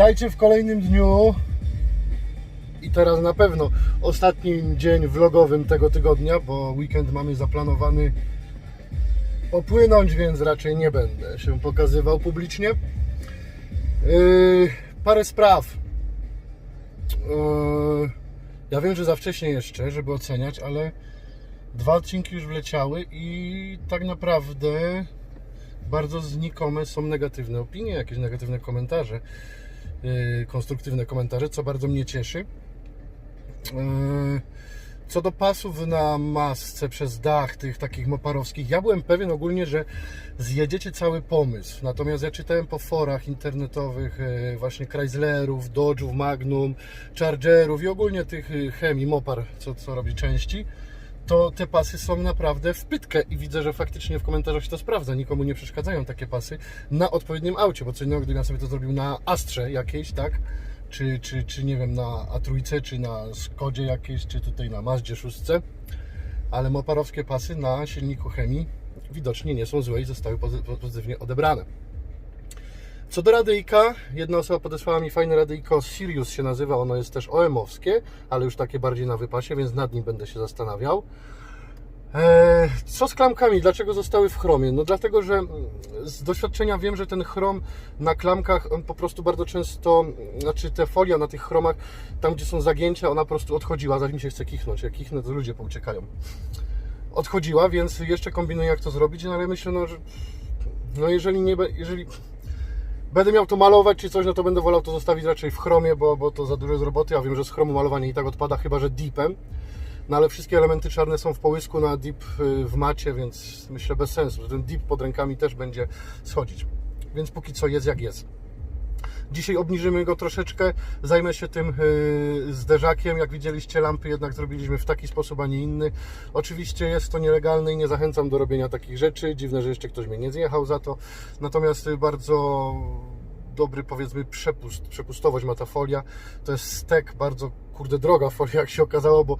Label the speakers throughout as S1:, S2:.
S1: Witajcie w kolejnym dniu. I teraz na pewno ostatnim dzień vlogowym tego tygodnia, bo weekend mamy zaplanowany popłynąć, więc raczej nie będę się pokazywał publicznie. Yy, parę spraw. Yy, ja wiem, że za wcześnie jeszcze, żeby oceniać, ale dwa odcinki już wleciały i tak naprawdę bardzo znikome są negatywne opinie, jakieś negatywne komentarze, konstruktywne komentarze, co bardzo mnie cieszy. Yy, Co do pasów na masce przez dach, tych takich moparowskich, ja byłem pewien ogólnie, że zjedziecie cały pomysł. Natomiast ja czytałem po forach internetowych yy, właśnie Chryslerów, Dodge'ów, Magnum, Chargerów i ogólnie tych chemii, mopar, co, co robi części to te pasy są naprawdę w pytkę i widzę, że faktycznie w komentarzach się to sprawdza. Nikomu nie przeszkadzają takie pasy na odpowiednim aucie, bo co innego, gdybym ja sobie to zrobił na Astrze jakiejś, tak? Czy, czy, czy nie wiem, na A3, czy na Skodzie jakiejś, czy tutaj na Mazdzie 6. Ale moparowskie pasy na silniku chemii widocznie nie są złe i zostały pozy- pozytywnie odebrane. Co do radyjka, jedna osoba podesłała mi fajne radyjko Sirius się nazywa, ono jest też OM-owskie, ale już takie bardziej na wypasie, więc nad nim będę się zastanawiał. Eee, co z klamkami? Dlaczego zostały w chromie? No dlatego, że mm, z doświadczenia wiem, że ten chrom na klamkach, on po prostu bardzo często, znaczy te folia na tych chromach, tam gdzie są zagięcia, ona po prostu odchodziła, zanim się chce kichnąć. Jak kichnę, to ludzie pouciekają. Odchodziła, więc jeszcze kombinuję jak to zrobić, no ale myślę, no, że no jeżeli nie, jeżeli będę miał to malować czy coś, no to będę wolał to zostawić raczej w chromie, bo, bo to za dużo jest roboty. Ja wiem, że z chromu malowanie i tak odpada, chyba że deepem. No ale wszystkie elementy czarne są w połysku na deep y, w macie, więc myślę bez sensu, że ten deep pod rękami też będzie schodzić. Więc póki co jest jak jest. Dzisiaj obniżymy go troszeczkę, zajmę się tym yy, zderzakiem. Jak widzieliście, lampy jednak zrobiliśmy w taki sposób, a nie inny. Oczywiście jest to nielegalne i nie zachęcam do robienia takich rzeczy. Dziwne, że jeszcze ktoś mnie nie zjechał za to. Natomiast y, bardzo dobry, powiedzmy, przepust, przepustowość ma ta folia. To jest stek, bardzo kurde droga folia, jak się okazało, bo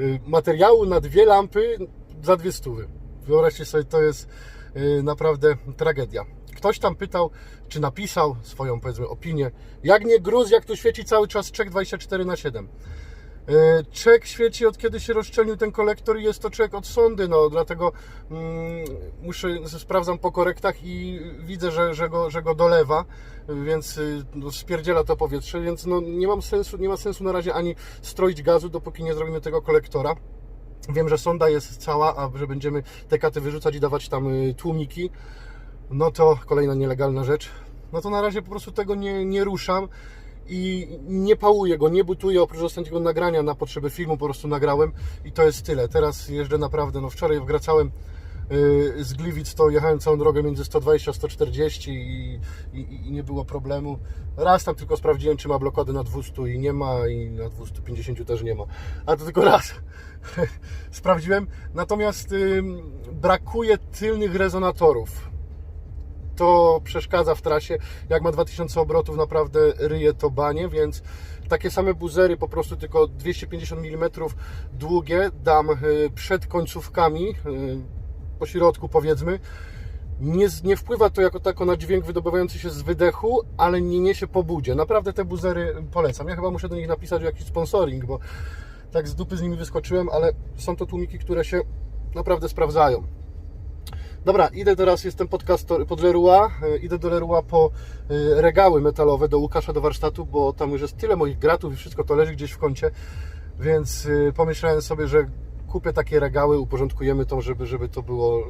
S1: y, materiału na dwie lampy za dwie stówy. Wyobraźcie sobie, to jest y, naprawdę tragedia. Ktoś tam pytał, czy napisał swoją, powiedzmy, opinię. Jak nie gruz, jak tu świeci cały czas czek 24 na 7. Y, Czek świeci od kiedy się rozszczelnił ten kolektor i jest to czek od sondy, no dlatego mm, muszę, sprawdzam po korektach i widzę, że, że, go, że go dolewa, więc y, no, spierdziela to powietrze, więc no, nie, mam sensu, nie ma sensu na razie ani stroić gazu, dopóki nie zrobimy tego kolektora. Wiem, że sonda jest cała, a że będziemy te katy wyrzucać i dawać tam y, tłumiki, no to kolejna nielegalna rzecz. No to na razie po prostu tego nie, nie ruszam i nie pałuję go, nie butuję oprócz ostatniego nagrania na potrzeby filmu, po prostu nagrałem i to jest tyle. Teraz jeżdżę naprawdę, no wczoraj wracałem yy, z Gliwic, to jechałem całą drogę między 120 a 140 i, i, i nie było problemu. Raz tam tylko sprawdziłem, czy ma blokady na 200 i nie ma i na 250 też nie ma. A to tylko raz sprawdziłem. Natomiast brakuje tylnych rezonatorów to przeszkadza w trasie. Jak ma 2000 obrotów, naprawdę ryje to banie, więc takie same buzery, po prostu tylko 250 mm długie, dam y, przed końcówkami, y, po środku powiedzmy. Nie, nie wpływa to jako tako na dźwięk wydobywający się z wydechu, ale nie niesie po budzie. Naprawdę te buzery polecam. Ja chyba muszę do nich napisać jakiś sponsoring, bo tak z dupy z nimi wyskoczyłem, ale są to tłumiki, które się naprawdę sprawdzają. Dobra, idę teraz, jestem podcaster pod Leroy, e, idę do Leroy po e, regały metalowe do Łukasza do warsztatu, bo tam już jest tyle moich gratów i wszystko to leży gdzieś w kącie, więc e, pomyślałem sobie, że kupię takie regały, uporządkujemy to, żeby, żeby to było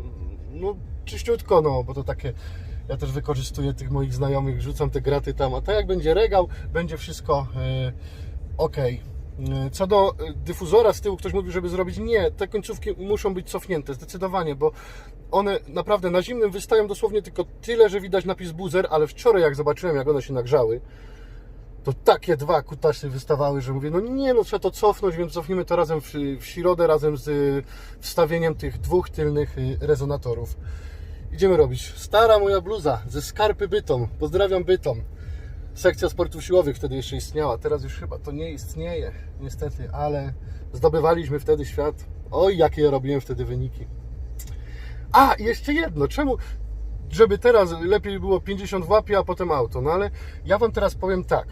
S1: no, czyściutko, no, bo to takie ja też wykorzystuję tych moich znajomych, rzucam te graty tam, a tak jak będzie regał, będzie wszystko ok. E, Co do e, dyfuzora z tyłu, ktoś mówił, żeby zrobić. Nie, te końcówki muszą być cofnięte, zdecydowanie, bo one naprawdę na zimnym wystają dosłownie tylko tyle, że widać napis buzer, ale wczoraj jak zobaczyłem, jak one się nagrzały, to takie dwa kutasy wystawały, że mówię, no nie, no trzeba to cofnąć, więc cofnijmy to razem w, w środę, razem z y, wstawieniem tych dwóch tylnych rezonatorów. Idziemy robić. Stara moja bluza ze skarpy Bytom. Pozdrawiam Bytom. Sekcja sportów siłowych wtedy jeszcze istniała. Teraz już chyba to nie istnieje, niestety, ale zdobywaliśmy wtedy świat. Oj, jakie ja robiłem wtedy wyniki. A, jeszcze jedno. Czemu żeby teraz lepiej było 50 w łapie, a potem auto. No ale ja Wam teraz powiem tak.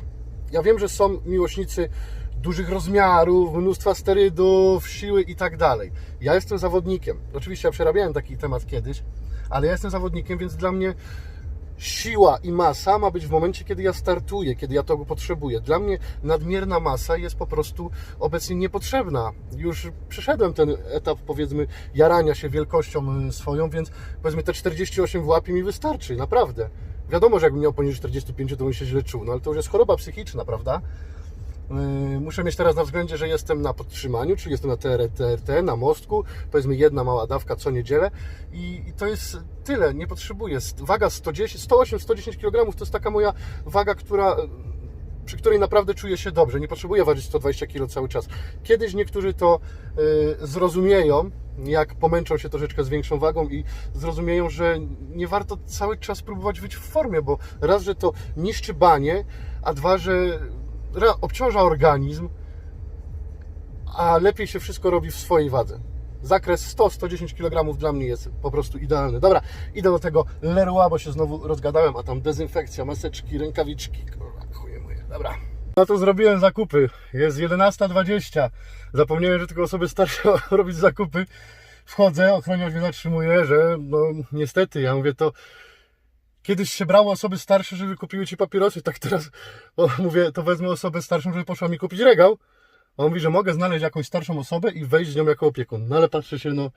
S1: Ja wiem, że są miłośnicy dużych rozmiarów, mnóstwa sterydów, siły i tak dalej. Ja jestem zawodnikiem. Oczywiście ja przerabiałem taki temat kiedyś, ale ja jestem zawodnikiem, więc dla mnie siła i masa ma być w momencie, kiedy ja startuję, kiedy ja tego potrzebuję. Dla mnie nadmierna masa jest po prostu obecnie niepotrzebna. Już przeszedłem ten etap, powiedzmy, jarania się wielkością y, swoją, więc powiedzmy te 48 w mi wystarczy, naprawdę. Wiadomo, że jakbym miał poniżej 45, to bym się źle czuł, no ale to już jest choroba psychiczna, prawda? Yy, Muszę mieć teraz na względzie, że jestem na podtrzymaniu, czyli jestem na TRT, na mostku, powiedzmy jedna mała dawka co niedzielę i, to jest tyle, nie potrzebuję. Waga 110, 108-110 kg to jest taka moja waga, która, przy której naprawdę czuję się dobrze. Nie potrzebuję ważyć 120 kg cały czas. Kiedyś niektórzy to yy, zrozumieją, jak pomęczą się troszeczkę z większą wagą i zrozumieją, że nie warto cały czas próbować być w formie, bo raz, że to niszczy banie, a dwa, że obciąża organizm, a lepiej się wszystko robi w swojej wadze. Zakres 100-110 kg dla mnie jest po prostu idealny. Dobra, idę do tego Leroy, bo się znowu rozgadałem, a tam dezynfekcja, maseczki, rękawiczki. Kurwa, chuje moje. Dobra. Na to zrobiłem zakupy. Jest 11.20. Zapomniałem, że tylko osoby starsze robić zakupy. Wchodzę, ochroniarz mnie zatrzymuje, że no niestety, ja mówię to Kiedyś się brało osoby starsze, żeby kupiły ci papierosy, tak teraz o, mówię, to wezmę osobę starszą, żeby poszła mi kupić regał. A on mówi, że mogę znaleźć jakąś starszą osobę i wejść z nią jako opiekun. No ale patrzę się, no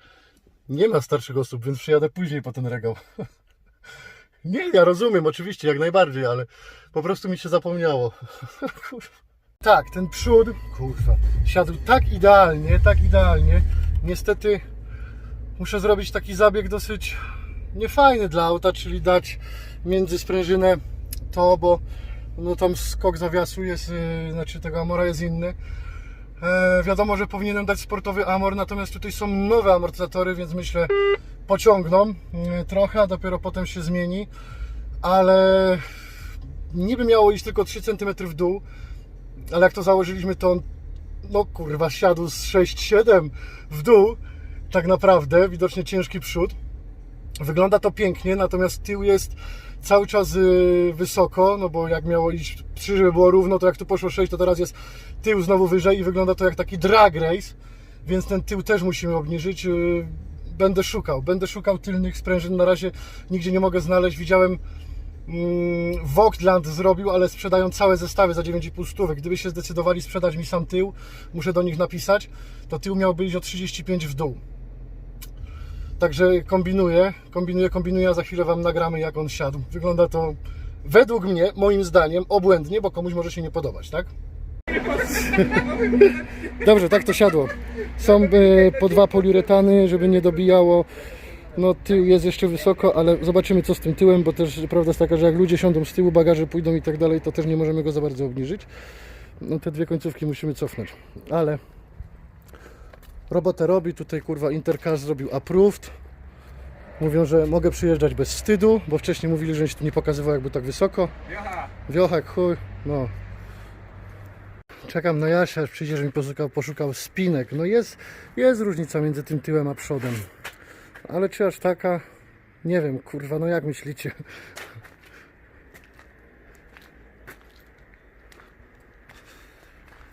S1: nie ma starszych osób, więc przyjadę później po ten regał. Nie, ja rozumiem, oczywiście, jak najbardziej, ale po prostu mi się zapomniało. Tak, ten przód, kurwa, siadł tak idealnie, tak idealnie. Niestety muszę zrobić taki zabieg dosyć niefajny dla auta, czyli dać między sprężynę to, bo no tam skok zawiasu jest, yy, znaczy tego Amora jest inny. E, wiadomo, że powinienem dać sportowy Amor, natomiast tutaj są nowe amortyzatory, więc myślę pociągną yy, trochę, a dopiero potem się zmieni, ale niby miało iść tylko 3 cm w dół, ale jak to założyliśmy, to on, no kurwa, siadł z 6-7 w dół, tak naprawdę, widocznie ciężki przód. Wygląda to pięknie, natomiast tył jest cały czas y, wysoko, no bo jak miało iść 3, żeby było równo, to jak tu poszło 6, to teraz jest tył znowu wyżej i wygląda to jak taki drag race, więc ten tył też musimy obniżyć. Y, Będę szukał, będę szukał tylnych sprężyn, na razie nigdzie nie mogę znaleźć. Widziałem mm, Vogtland zrobił, ale sprzedają całe zestawy za 9,5 stówy. Gdyby się zdecydowali sprzedać mi sam tył, muszę do nich napisać, to tył miałby iść o 35 w dół. Także kombinuję, kombinuję, kombinuję, a za chwilę Wam nagramy jak on siadł. Wygląda to według mnie, moim zdaniem, obłędnie, bo komuś może się nie podobać, tak? Dobrze, tak to siadło. Są e, po dwa poliuretany, żeby nie dobijało. No tył jest jeszcze wysoko, ale zobaczymy co z tym tyłem, bo też prawda jest taka, że jak ludzie siądą z tyłu, bagaże pójdą i tak dalej, to też nie możemy go za bardzo obniżyć. No te dwie końcówki musimy cofnąć, ale robotę robi. Tutaj kurwa Intercars zrobił approved. Mówią, że mogę przyjeżdżać bez wstydu, bo wcześniej mówili, że się tu nie pokazywał jakby tak wysoko. Wiochak, chuj, no. Czekam na Jasia, aż przyjdzie, że mi poszukał, poszukał spinek. No jest, jest różnica między tym tyłem a przodem. Ale czy aż taka? Nie wiem, kurwa, no jak myślicie?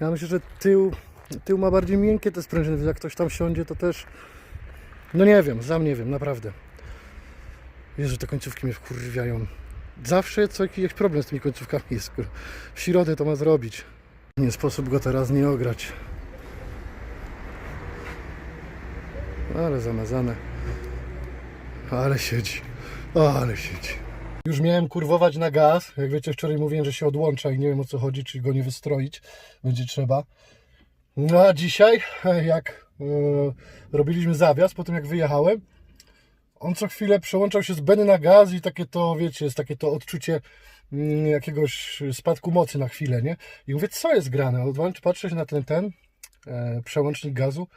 S1: Ja myślę, że tył, tył ma bardziej miękkie te sprężyny, więc jak ktoś tam siądzie, to też... No nie wiem, sam nie wiem, naprawdę. Jezu, te końcówki mnie wkurwiają. Zawsze co jakiś problem z tymi końcówkami jest. W środę to ma zrobić. Nie sposób go teraz nie ograć. Ale zamazane. Ale siedzi. Ale siedzi. Już miałem kurwować na gaz. Jak wiecie, wczoraj mówiłem, że się odłącza i nie wiem o co chodzi, czy go nie wystroić. Będzie trzeba. No a dzisiaj, jak e, robiliśmy zawias, po tym jak wyjechałem, on co chwilę przełączał się z Beny na gaz i takie to, wiecie, jest takie to odczucie mm, jakiegoś spadku mocy na chwilę, nie? I mówię, co jest grane? Patrzę się na ten, ten e, przełącznik gazu,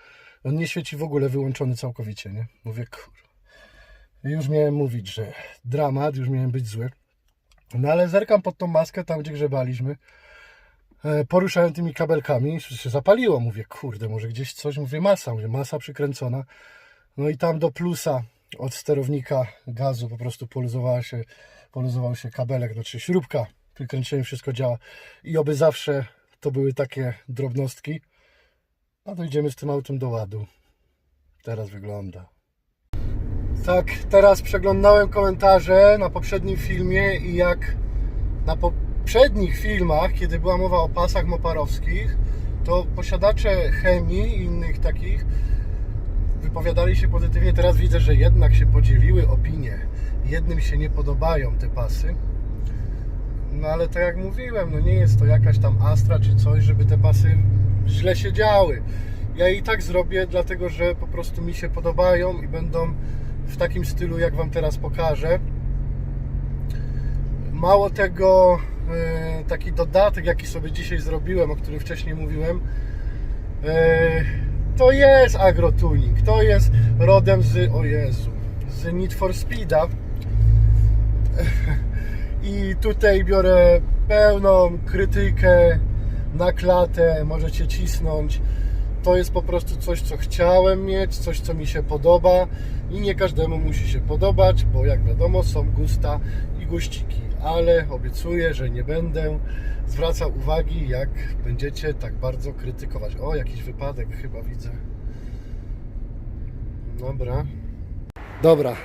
S1: on nie świeci w ogóle, wyłączony całkowicie, nie? Mówię, kurwa. I już miałem mówić, że dramat, już miałem być zły. No ale zerkam pod tą maskę, tam gdzie grzebaliśmy, poruszałem tymi kabelkami, się zapaliło, mówię, kurde, może gdzieś coś, mówię, masa, mówię, masa przykręcona. No i tam do plusa od sterownika gazu po prostu poluzowała się, poluzował się kabelek, znaczy śrubka, pri kręceniu wszystko działa i oby zawsze to były takie drobnostki. A dojdziemy z tym autem do ładu. Teraz wygląda. Tak, teraz przeglądałem komentarze na poprzednim filmie i jak na poprzednich filmach, kiedy była mowa o pasach moparowskich, to posiadacze chemii i innych takich wypowiadali się pozytywnie. Teraz widzę, że jednak się podzieliły opinie. Jednym się nie podobają te pasy. No ale tak jak mówiłem, no nie jest to jakaś tam Astra czy coś, żeby te pasy źle się działy. Ja i tak zrobię, dlatego że po prostu mi się podobają i będą w takim stylu, jak Wam teraz pokażę. Mało tego, taki dodatek, jaki sobie dzisiaj zrobiłem, o którym wcześniej mówiłem, e, to jest agrotuning. To jest rodem z, o Jezu, z Need for Speeda. I tutaj biorę pełną krytykę na klatę, możecie cisnąć. To jest po prostu coś, co chciałem mieć, coś, co mi się podoba i nie każdemu musi się podobać, bo jak wiadomo są gusta i guściki, ale obiecuję, że nie będę zwracał uwagi, jak będziecie tak bardzo krytykować. O, jakiś wypadek chyba widzę. Dobra. Dobra,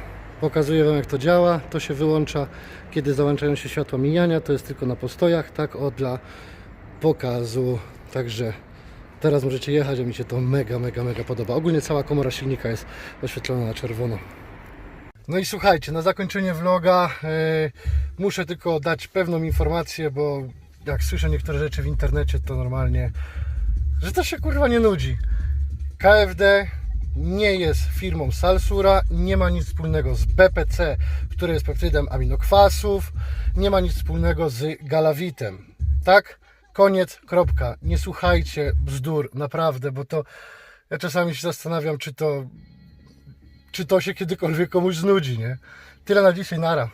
S1: pokazuję Wam jak to działa. To się wyłącza, kiedy załączają się światła mijania. To jest tylko na postojach, tak o dla pokazu. Także teraz możecie jechać, a mi się to mega, mega, mega podoba. Ogólnie cała komora silnika jest oświetlona na czerwono. No i słuchajcie, na zakończenie vloga yy, muszę tylko dać pewną informację, bo jak słyszę niektóre rzeczy w internecie, to normalnie, że to się kurwa nie nudzi. KFD nie jest firmą Salsura, nie ma nic wspólnego z BPC, który jest peptydem aminokwasów, nie ma nic wspólnego z galawitem. Tak? Koniec, kropka. Nie słuchajcie bzdur, naprawdę, bo to ja czasami się zastanawiam, czy to czy to się kiedykolwiek komuś znudzi, nie? Tyle na dzisiaj, nara.